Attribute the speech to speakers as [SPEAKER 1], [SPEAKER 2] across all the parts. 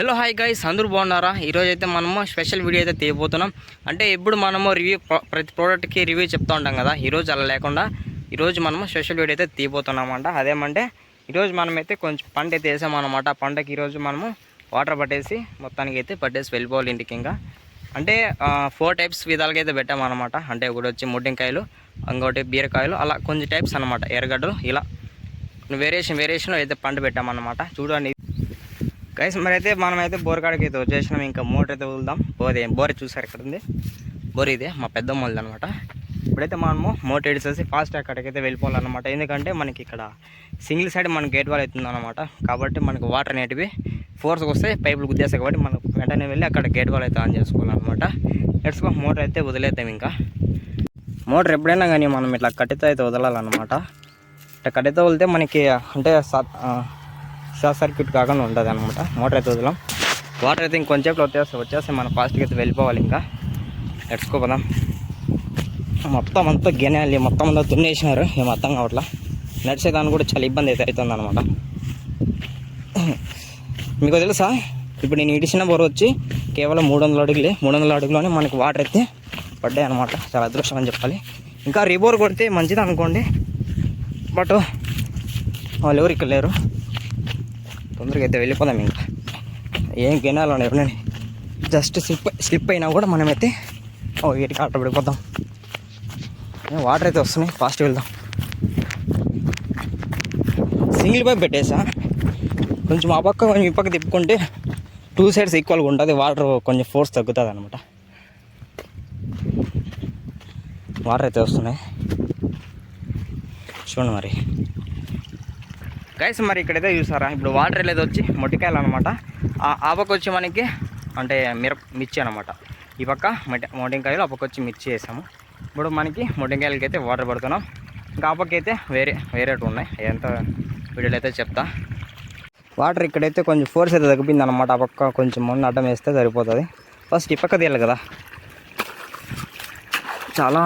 [SPEAKER 1] Hello hi guys అందరూ బాగున్నారా? ఈరోజు అయితే మనము స్పెషల్ వీడియో అయితే తీయబోతున్నాం. అంటే ఎప్పుడు మనము రివ్యూ ప్రతి ప్రోడక్ట్కి రివ్యూ చెప్తూ ఉంటాం కదా ఈరోజు అలా లేకుండా ఈరోజు మనము స్పెషల్ వీడియో అయితే తీయబోతున్నామంట. అదేమంటే ఈరోజు మనమైతే కొంచెం పంట అయితే వేసామన్నమాట. ఆ పంటకి ఈరోజు మనము వాటర్ పట్టేసి మొత్తానికి అయితే పట్టేసి వెళ్ళిపోవాలి ఇంటికి ఇంకా. అంటే ఫోర్ టైప్స్ విధాలుగా అయితే పెట్టామన్నమాట. అంటే ఒకటి వచ్చి ముడ్డింకాయలు ఇంకోటి బీరకాయలు అలా కొన్ని టైప్స్ అన్నమాట. ఎర్రగడ్డలు ఇలా. వేరియేషన్ వేరియేషన్ అయితే పంట పెట్టామన్నమాట. చూడండి. గైస్ మరి అయితే మనమైతే బోరకాడికి అయితే వచ్చేసినాం. ఇంకా మోటర్ అయితే వదులుదాం. బోరే బోరే చూసారు ఇక్కడ ఉంది. బోర్ ఇదే మా పెద్దమ్మది అనమాట ఇప్పుడైతే మనము మోటర్ ఎడిసేసి ఫాస్ట్ అక్కడికైతే వెళ్ళిపోవాలన్నమాట. ఎందుకంటే మనకి ఇక్కడ సింగిల్ సైడ్ మన గేట్ వాల్ అవుతుంది అనమాట కాబట్టి మనకు వాటర్ అనేటివి ఫోర్స్కి వస్తే పైపులు గుద్దేస్తాయి కాబట్టి మనం వెంటనే వెళ్ళి అక్కడ గేట్ వాల్ అయితే ఆన్ చేసుకోవాలన్నమాట. ఎడ్స్కో మోటర్ అయితే వదిలేద్దాం ఇంకా. మోటర్ ఎప్పుడైనా కానీ మనం ఇట్లా కట్టెతో అయితే వదలాలన్నమాట. ఇట్లా కట్టెతో వదిలితే మనకి అంటే షార్ట్ సర్క్యూట్ కాకుండా ఉంటుంది అనమాట మోటార్ అయితే వదలం. వాటర్ అయితే ఇంకొంచెంసేపు వచ్చేస్తే వచ్చేస్తే మనం ఫాస్ట్గా అయితే వెళ్ళిపోవాలి ఇంకా. ఎడ్చుకోపోదాం మొత్తం అంతా గెనాలి. మొత్తం అంతా దున్నేసినారు. ఏం అర్థం కావట్లా? నడిచేదాన్ని కూడా చాలా ఇబ్బంది అయితే అవుతుంది అనమాట మీకు తెలుసా? ఇప్పుడు నేను ఇడిచిన బోర్ వచ్చి కేవలం మూడు వందల అడుగులే. మూడు వందల అడుగులోనే మనకి వాటర్ అయితే పడ్డాయి అనమాట చాలా అదృష్టం అని చెప్పాలి. ఇంకా రిబోర్ కొడితే మంచిది అనుకోండి. బట్ వాళ్ళు ఎవరు ఇక్కడ లేరు. తొందరగా అయితే వెళ్ళిపోదాం ఇంకా. ఏం గినాలు ఉన్నాయి జస్ట్ స్లిప్ స్లిప్ అయినా కూడా మనమైతే ఓ వీటికి ఆట పడిపోతాం. వాటర్ అయితే వస్తున్నాయి. ఫాస్ట్ వెళ్దాం. సింగిల్ పైప్ పెట్టేసా? కొంచెం ఆ పక్క కొంచెం ఈ పక్క తిప్పుకుంటే టూ సైడ్స్ ఈక్వల్గా ఉంటుంది. వాటర్ కొంచెం ఫోర్స్ తగ్గుతుంది అనమాట వాటర్ అయితే వస్తున్నాయి. చూడండి మరి. గైస్ మరి ఇక్కడైతే చూసారా? ఇప్పుడు వాటర్ వెళ్ళేది వచ్చి మొట్టికాయలు అనమాట ఆ పక్క వచ్చి మనకి అంటే మిరప మిర్చి అనమాట. ఈ పక్క మొట్టి మొటింకాయలు ఆ పక్క వచ్చి మిర్చి వేసాము. ఇప్పుడు మనకి మొటింకాయలకి అయితే వాటర్ పడుతున్నాం. ఇంకా ఆ పక్క అయితే వేరే వేరేటు ఉన్నాయి. ఎంత వీడియోలు అయితే చెప్తా. వాటర్ ఇక్కడైతే కొంచెం ఫోర్స్ అయితే తగ్గిపోయింది అనమాట ఆ పక్క కొంచెం మొన్న అడ్డం వేస్తే సరిపోతుంది. ఫస్ట్ ఈ పక్క తీయాలి కదా. చాలా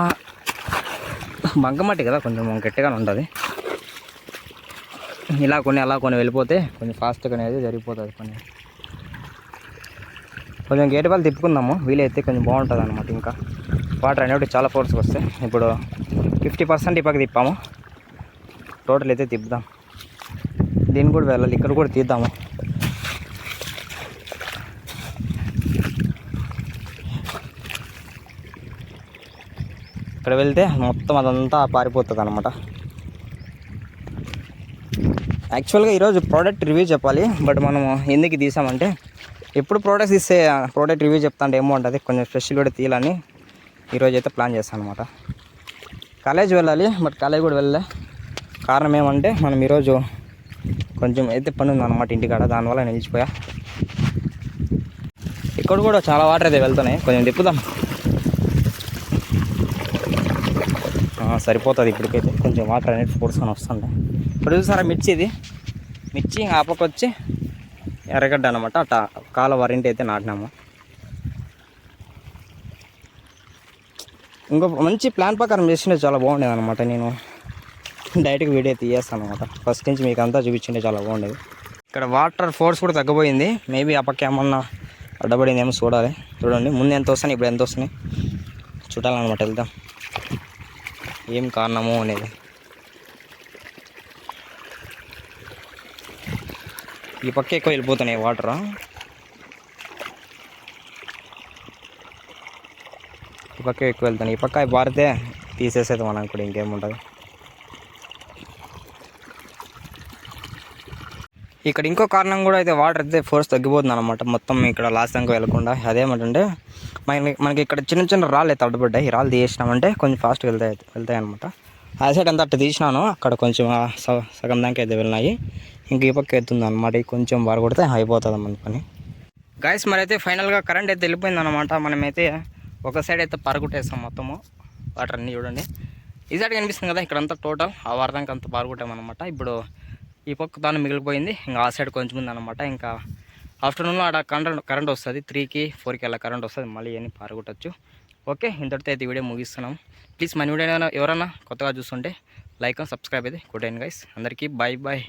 [SPEAKER 1] బంకమట్టి కదా కొంచెం గట్టిగానే ఉంటుంది. ఇలా కొన్ని అలా కొన్ని వెళ్ళిపోతే కొంచెం ఫాస్ట్గా అనేది జరిగిపోతుంది కొన్ని కొంచెం గేట్ వాళ్ళు తిప్పుకుందాము. వీలైతే కొంచెం బాగుంటుంది అనమాట ఇంకా. వాటర్ అనేవి చాలా ఫోర్స్కి వస్తాయి ఇప్పుడు ఫిఫ్టీ పర్సెంట్ ఇప్పటికి తిప్పాము. టోటల్ అయితే తిప్పుదాం. దీన్ని కూడా వెళ్ళాలి. ఇక్కడ కూడా తీద్దాము. ఇక్కడ వెళ్తే మొత్తం అదంతా పారిపోతుంది అనమాట యాక్చువల్గా ఈరోజు ప్రోడక్ట్ రివ్యూ చెప్పాలి బట్ మనము ఎందుకు తీసామంటే ఎప్పుడు ప్రోడక్ట్స్ ఇస్తే ప్రోడక్ట్ రివ్యూ చెప్తా అంటే ఏమో ఉంటుంది కొంచెం స్పెషల్ కూడా తీయాలని ఈరోజు అయితే ప్లాన్ చేస్తాను అనమాట కాలేజ్ వెళ్ళాలి బట్ కాలేజ్ కూడా వెళ్ళలే. కారణం ఏమంటే మనం ఈరోజు కొంచెం అయితే పని ఉందన్నమాట ఇంటికాడ దానివల్ల నిలిచిపోయా. ఇక్కడ కూడా చాలా వాటర్ అయితే వెళ్తున్నాయి కొంచెం తిప్పుదాం ఆ, సరిపోతుంది ఇప్పటికైతే. కొంచెం వాటర్ అనేది ఫోర్స్కొని వస్తుండే ఇప్పుడు చూసారా మిర్చి ఇది? మిర్చి ఇంకా ఆ ఎర్రగడ్డ అనమాట అట్ట కాల వరింటి అయితే నాటినాము. ఇంకో మంచి ప్లాన్ ప్రకారం చేసిండే చాలా బాగుండేది అనమాట నేను డైరెక్ట్గా వీడియో తీయేస్తాను అనమాట ఫస్ట్ నుంచి మీకు అంతా చూపించిండే చాలా బాగుండేది. ఇక్కడ వాటర్ ఫోర్స్ కూడా తగ్గిపోయింది. మేబీ ఆ పక్క ఏమన్నా అడ్డపడింది ఏమో చూడాలి. చూడండి ముందు ఎంత వస్తున్నాయి ఇప్పుడు ఎంత వస్తున్నాయి? చూడాలన్నమాట వెళ్దాం. ఏం కారణము అనేది. ఈ పక్క ఎక్కువ వెళ్ళిపోతున్నాయి వాటర్. ఈ పక్క ఎక్కువ వెళ్తున్నాయి. ఈ పక్క అవి పారితే తీసేసేది మనం కూడా ఇంకేముంటుంది ఇక్కడ ఇంకో కారణం కూడా అయితే వాటర్ అయితే ఫోర్స్ తగ్గిపోతుంది అనమాట మొత్తం ఇక్కడ లాస్ట్ దాకా వెళ్ళకుండా అదేమంటే మనకి మనకి ఇక్కడ చిన్న చిన్న రాళ్ళు అయితే అడ్డుపడ్డాయి. ఈ రాళ్ళు తీసినామంటే కొంచెం ఫాస్ట్గా వెళ్తాయి వెళ్తాయి అనమాట ఆ సైడ్ అంతా అట్ట తీసినాను. అక్కడ కొంచెం సగం దాకా అయితే వెళ్ళినాయి. ఇంక ఈ పక్క ఎత్తుంది అనమాట కొంచెం బాగా కొడితే అయిపోతుంది మన పని. గాయస్ మరి అయితే ఫైనల్గా కరెంట్ అయితే వెళ్ళిపోయింది అనమాట మనమైతే ఒక సైడ్ అయితే పరగొట్టేస్తాం మొత్తము. వాటర్ అన్నీ చూడండి. ఈ సైడ్ కనిపిస్తుంది కదా ఇక్కడంతా టోటల్ ఆ వారదానికి అంత పారుకుంటామన్నమాట ఇప్పుడు ఈ పక్క దాన్ని మిగిలిపోయింది. ఇంకా ఆ సైడ్ కొంచెం ఉంది అనమాట ఇంకా ఆఫ్టర్నూన్లో ఆడ కరెంట్ కరెంట్ వస్తుంది. త్రీకి ఫోర్కి అలా కరెంట్ వస్తుంది. మళ్ళీ ఇవన్నీ పారగొట్టచ్చు. ఓకే ఇంతటితో అయితే వీడియో ముగిస్తున్నాం. ప్లీజ్ మన వీడియో ఎవరైనా కొత్తగా చూస్తుంటే లైక్ సబ్స్క్రైబ్ అయితే కొట్టండి గైస్ అందరికీ బాయ్ బాయ్